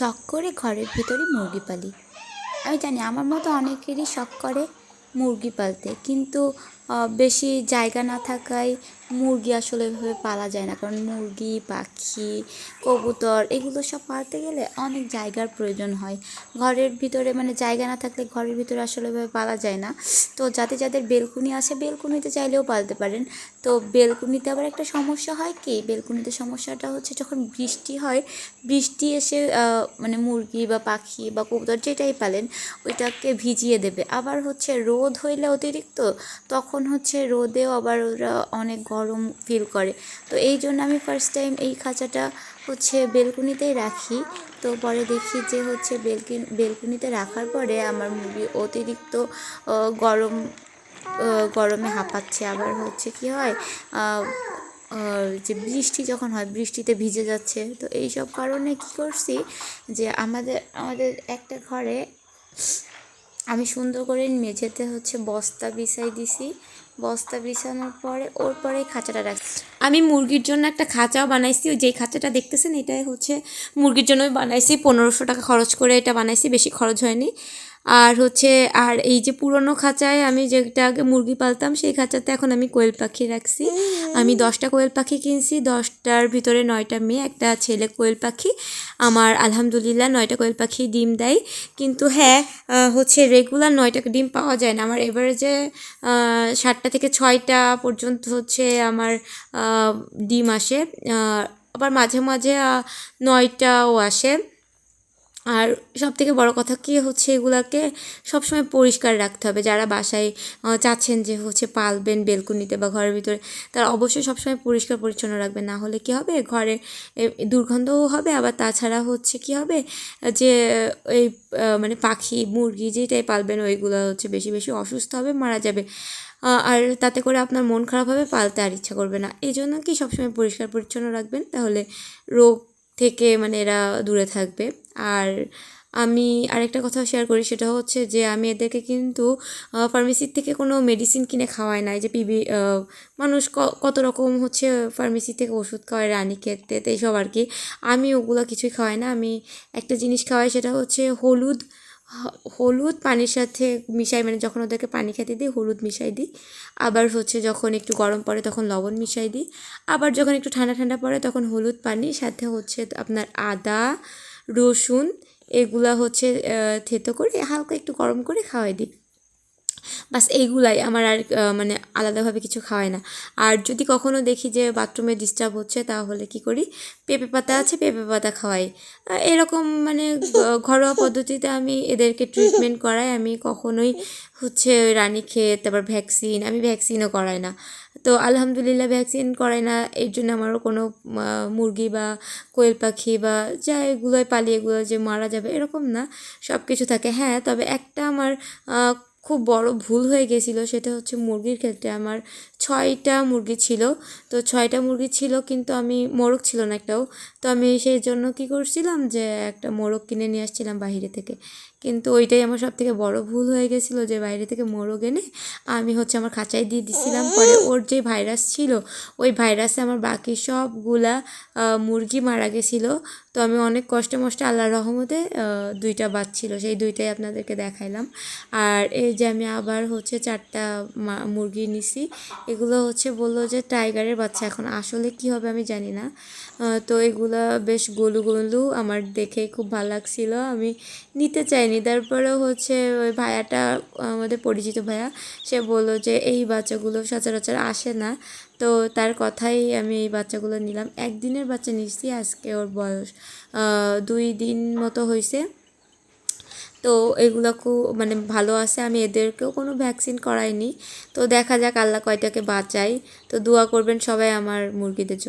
শখ করে ঘরের ভিতরে মুরগি পালি। আমি জানি আমার মতো অনেকেরই শখ করে মুরগি পালতে, কিন্তু বেশি জায়গা না থাকায় মুরগি আসলে এভাবে পালা যায় না। কারণ মুরগি, পাখি, কবুতর এগুলো সব পালতে গেলে অনেক জায়গার প্রয়োজন হয়। ঘরের ভিতরে মানে জায়গা না থাকলে ঘরের ভিতরে আসলে এভাবে পালা যায় না। তো যাতে যাদের বেলকুনি আছে, বেলকুনিতে চাইলেও পালতে পারেন। তো বেলকুনিতে আবার একটা সমস্যা হয় কি? বেলকুনিতে সমস্যাটা হচ্ছে যখন বৃষ্টি হয়, বৃষ্টি এসে মানে মুরগি বা পাখি বা কবুতর যেটাই পালেন, ওইটাকে ভিজিয়ে দেবে। আবার হচ্ছে রোদ হইলে অতিরিক্ত, তখন হচ্ছে রোদেও আবার ওরা অনেক গরম ফিল করে। তো এই জন্য আমি ফার্স্ট টাইম এই খাঁচাটা হচ্ছে বেলকুনিতেই রাখি। তো পরে দেখি যে হচ্ছে বেলকিন বেলকুনিতে রাখার পরে আমার মুরগি অতিরিক্ত গরম গরমে হাঁপাচ্ছে। আবার হচ্ছে কি হয় যে বৃষ্টি যখন হয়, বৃষ্টিতে ভিজে যাচ্ছে। তো এই সব কারণে কি করছি যে আমাদের আমাদের একটা ঘরে আমি সুন্দর করে মেঝেতে হচ্ছে বস্তা বিছাই দিছি। বস্তা বিছানোর পরে, ওর পরে খাঁচাটা রাখছি। আমি মুরগির জন্য একটা খাঁচাও বানাইছি। ওই যেই খাঁচাটা দেখতেছেন, এটাই হচ্ছে মুরগির জন্যই বানাইছি। পনেরোশো টাকা খরচ করে এটা বানাইছি, বেশি খরচ হয়নি। আর হচ্ছে, আর এই যে পুরনো খাঁচায় আমি যেটা আগে মুরগি পালতাম, সেই খাঁচাতে এখন আমি কোয়েল পাখি রাখছি। আমি দশটা কোয়েল পাখি কিনছি, দশটার ভিতরে নয়টা মেয়ে, একটা ছেলে কোয়েল পাখি, আমার আলহামদুলিল্লাহ নয়টা কোয়েল পাখি ডিম দেয়। কিন্তু হ্যাঁ হচ্ছে রেগুলার নয়টা ডিম পাওয়া যায় না। আমার এভারেজে সাতটা থেকে ছয়টা পর্যন্ত হচ্ছে আমার ডিম আসে। আবার মাঝে মাঝে নয়টাও আসে। আর সব থেকে বড় কথা কি হচ্ছে, এগুলাকে সবসময় পরিষ্কার রাখতে হবে। যারা বাসায় চাচ্ছেন যে হচ্ছে পালবেন বেলকুনিতে বা ঘরের ভিতরে, তারা অবশ্যই সবসময় পরিষ্কার পরিচ্ছন্ন রাখবেন। না হলে কি হবে, ঘরে দুর্গন্ধও হবে। আবার তাছাড়া হচ্ছে কি হবে, যে এই মানে পাখি, মুরগি যেটাই পালবেন, ওইগুলো হচ্ছে বেশি বেশি অসুস্থ হবে, মারা যাবে। আর তাতে করে আপনার মন খারাপ হবে, পালতে আর ইচ্ছা করবে না। এই জন্য কি সবসময় পরিষ্কার পরিচ্ছন্ন রাখবেন, তাহলে রোগ থেকে মানে এরা দূরে থাকবে। আর আমি আরেকটা কথা শেয়ার করি, সেটা হচ্ছে যে আমি এদেরকে কিন্তু ফার্মেসির থেকে কোনো মেডিসিন কিনে খাওয়াই না এই যে পিবি মানুষ কত রকম হচ্ছে ফার্মেসি থেকে ওষুধ খাওয়ায়, রানী খেতে এইসব আর কি। আমি ওগুলো কিছুই খাওয়াই না। আমি একটা জিনিস খাওয়াই, সেটা হচ্ছে হলুদ হলুদ পানির সাথে মিশাই মানে যখন ওদেরকে পানি খেতে দিই, হলুদ মিশাই দিই। আবার হচ্ছে যখন একটু গরম পড়ে, তখন লবণ মিশাই দিই। আবার যখন একটু ঠান্ডা ঠান্ডা পড়ে, তখন হলুদ পানি সাথে হচ্ছে আপনার আদা রসুন এগুলা হচ্ছে থেতো করে হালকা একটু গরম করে খাওয়াই দিই বাস এইগুলাই আমার আর মানে আলাদাভাবে কিছু খাওয়ায় না। আর যদি কখনো দেখি যে বাথরুমে ডিস্টার্ব হচ্ছে, তাহলে কি করি? পেঁপে পাতা আছে, পেঁপে পাতা খাওয়াই। এরকম মানে ঘরোয়া পদ্ধতিতে আমি এদেরকে ট্রিটমেন্ট করাই। আমি কখনোই হচ্ছে রানী খেয়ে তারপর ভ্যাকসিন আমি ভ্যাকসিনও করাই না। তো আলহামদুলিল্লাহ ভ্যাকসিন করাই না। এর জন্য আমারও কোনো মুরগি বা কোয়েল পাখি বা যা এগুলোই পালিয়ে এগুলো যে মারা যাবে, এরকম না। সব কিছু থাকে। হ্যাঁ তবে একটা আমার খুব বড় ভুল হয়ে গেছিল সেটা হচ্ছে মুরগির ক্ষেত্রে আমার ছয়টা মুরগি ছিল। তো ছয়টা মুরগি ছিল কিন্তু আমি মোরগ ছিল না একটাও। তো আমি সেই জন্য কী করছিলাম যে একটা মোরগ কিনে নিয়ে আসছিলাম বাহিরে থেকে। কিন্তু ওইটাই আমার সব থেকে বড় ভুল হয়ে গেছিল যে বাইরে থেকে মোরগ এনে আমি হচ্ছে আমার খাঁচায় দিয়ে দিছিলাম। পরে ওর যে ভাইরাস ছিল ওই ভাইরাসে আমার বাকি সবগুলা মুরগি মারা গেছিল। তো আমি অনেক কষ্টে মষ্টে আল্লাহ রহমতে দুইটা বাচ্ছিল সেই দুইটাই আপনাদেরকে দেখাইলাম। আর এই যে আমি আবার হচ্ছে চারটা মুরগি নিছি এগুলো হচ্ছে বলল যে টাইগারের বাচ্চা এখন আসলে কি হবে আমি জানি না। তো এগুলো বেশ গোলু গোলু আমার দেখে খুব ভালো লাগছিল। আমি নিতে চাইনি তারপরেও হচ্ছে ওই ভাইয়াটা, আমাদের পরিচিত ভাইয়া, সে বলল যে, এই বাচ্চাগুলো সচরাচর আসে না। তো তার কথাই আমি এই বাচ্চাগুলো নিলাম। একদিনের বাচ্চা নিচ্ছি আজকে ওর বয়স দুই দিন মতো হয়েছে তো এগুলো খুব মানে ভালো আছে। আমি এদেরকেও কোনো ভ্যাকসিন করাইনি। তো দেখা যাক, আল্লাহ কয়টাকে বাঁচাই তো দোয়া করবেন সবাই আমার মুরগিদের জন্য।